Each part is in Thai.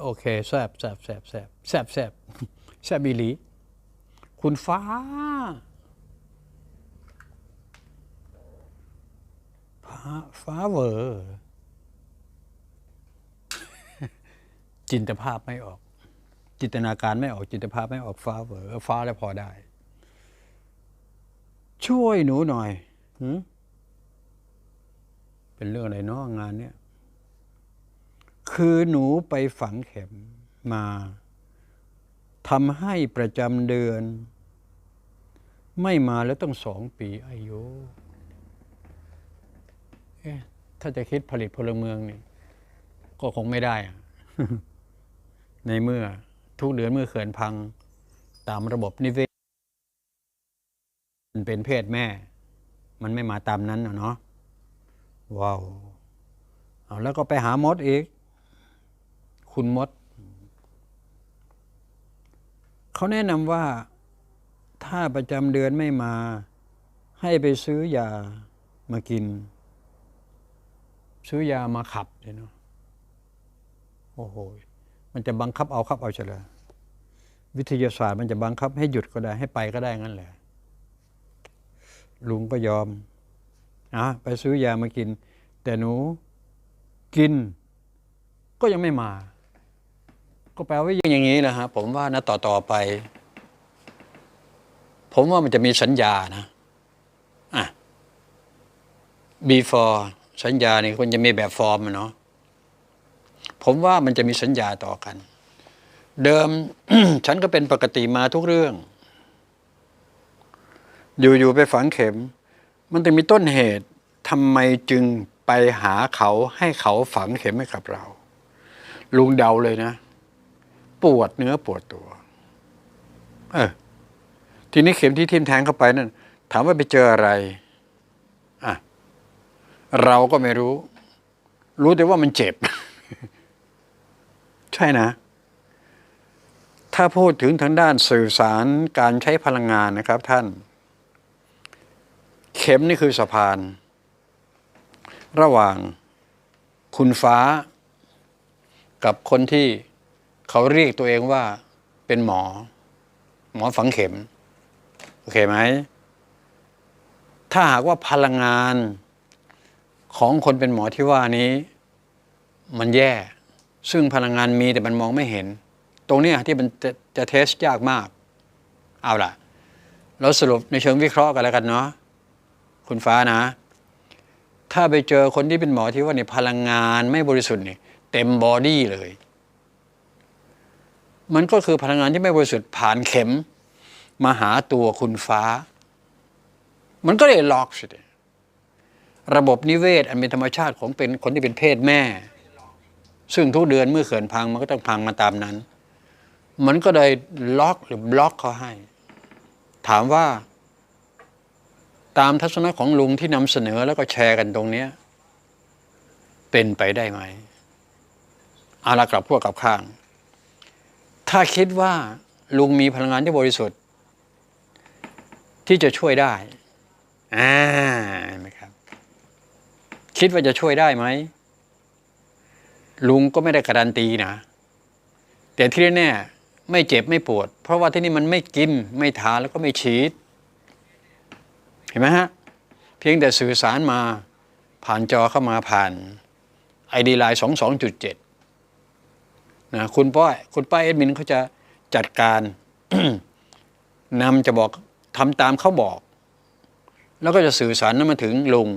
โอเคแซบแซบแซบแซบแซบแซบแซบบิลี คุณฟ้า ฟ้าฟ้าเวอร์จินตภาพไม่ออก จินตนาการไม่ออกจินตภาพไม่ออกฟ้าเวอร์ฟ้าแล้วพอได้ ช่วยหนูหน่อยเป็นเรื่องอะไรเนาะงานเนี้ย คือหนูไปฝังเข็มมาทำให้ประจำเดือน ไม่มาแล้วต้องสองปีอายุเอ๊ถ้าจะคิดผลิตพลเมืองนี่ก็คงไม่ได้อะในเมื่อทุกเดือนเมื่อเขื่อนพังตามระบบนิเวศมันเป็นเพศแม่ มันไม่มาตามนั้นเนาะว้าวเอาแล้วก็ไปหามดอีก คุณมด เขาแนะนำว่าถ้าประจำเดือนไม่มา ให้ไปซื้อยามากิน ซื้อยามาขับเลยเนาะโอ้โห มันจะบังคับเอาขับเอาเฉลยวิทยาศาสตร์มันจะบังคับให้หยุดก็ได้ให้ไปก็ได้งั้นแหละลุงก็ยอมอะไปซื้อยามากิน แต่หนูกินก็ยังไม่มา ก็แปลว่าอย่างนี้นะฮะผมว่านะต่อต่อไป ผมว่ามันจะมีสัญญานะอะ before สัญญานี่ควรจะมีแบบฟอร์มเนาะผมว่ามันจะมีสัญญาต่อกัน เดิม ฉันก็เป็นปกติมาทุกเรื่อง อยู่ ๆ ไปฝังเข็ม มันจะมีต้นเหตุทำไมจึงไปหาเขาให้เขาฝังเข็มให้กับเรา ลุงเดาเลยนะ ปวดเนื้อปวดตัว เออ ทีนี้เข็มที่ทิ่มแทงเข้าไปนั่นถามว่าไปเจออะไรอะเราก็ไม่รู้ รู้แต่ว่ามันเจ็บ ใช่นะ ถ้าพูดถึงทางด้านสื่อสารการใช้พลังงานนะครับท่าน เข็มนี่คือสะพาน ระหว่างคุณฟ้า กับคนที่ เขาเรียกตัวเองว่าเป็นหมอ หมอฝังเข็ม โอเคไหม ถ้าหากว่าพลังงานของคนเป็นหมอที่ว่านี้ มันแย่ ซึ่งพลังงานมีแต่มันมองไม่เห็น ตรงนี้ที่มันจะจะเทสยากมาก เอาล่ะ เราสรุปในเชิงวิเคราะห์กันแล้วกันเนาะคุณฟ้านะ ถ้าไปเจอคนที่เป็นหมอที่ว่าเนี่ยพลังงานไม่บริสุทธิ์เนี่ยเต็มบอดี้เลย มันก็คือพลังงานที่ไม่บริสุทธิ์ผ่านเข็ม มาหาตัวคุณฟ้า มันก็เลยล็อกสิระบบนิเวศ อันเป็นธรรมชาติของเป็นคนที่เป็นเพศแม่ ซึ่งทุกเดือนเมื่อเขื่อนพังมันก็ต้องพังมาตามนั้น มันก็เลยล็อกหรือบล็อกเขาให้ ถามว่า ตามทัศนะของลุงที่นำเสนอแล้วก็แชร์กันตรงนี้เป็นไปได้ไหมอาละกลับพวกกลับข้าง ถ้าคิดว่าลุงมีพลังงานที่บริสุทธิ์ ที่จะช่วยได้อ่าเห็นไหมครับ คิดว่าจะช่วยได้ไหมลุงก็ไม่ได้การันตีนะแต่ที่แน่ไม่เจ็บไม่ปวด เพราะว่าที่นี่มันไม่กินไม่ทานแล้วก็ไม่ฉีด เห็นไหมฮะ เพียงแต่สื่อสารมาผ่านจอเข้ามาผ่านไอดีไลน์สองสองจุดเจ็ด นะคุณป้ายคุณป้าเอดมินเขาจะจัดการนำจะบอกทำตามเขาบอก แล้วก็จะสื่อสารนั้นมาถึงลุง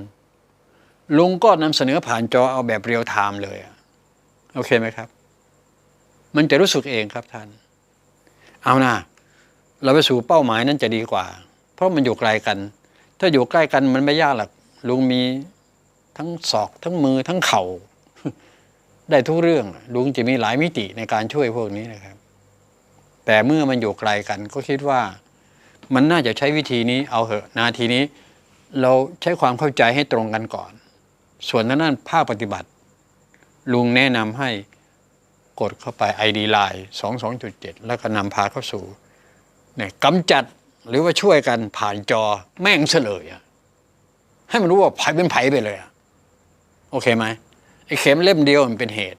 ลุงก็นำเสนอผ่านจอเอาแบบเรียลไทม์เลยโอเคไหมครับ มันจะรู้สึกเองครับท่าน เอานะเราไปสู่เป้าหมายนั้นจะดีกว่า เพราะมันอยู่ไกลกัน ถ้าอยู่ใกล้กันมันไม่ยากหรอกลุงมีทั้งศอกทั้งมือทั้งเข่า ได้ทุกเรื่อง ลุงจะมีหลายมิติในการช่วยพวกนี้นะครับ แต่เมื่อมันอยู่ไกลกันก็คิดว่า มันน่าจะใช้วิธีนี้เอาเหอะนาทีนี้ เราใช้ความเข้าใจให้ตรงกันก่อน ส่วนนั้นภาคปฏิบัติ ลุงแนะนำให้กดเข้าไป ID Line 22.7 แล้วก็นำพาเข้าสู่เนี่ยกำจัดหรือว่าช่วยกันผ่านจอแม่งเฉลยอะให้มันรู้ว่าไผเป็นไผไปเลยอะโอเคไหม เข็มเล่มเดียวมันเป็นเหตุ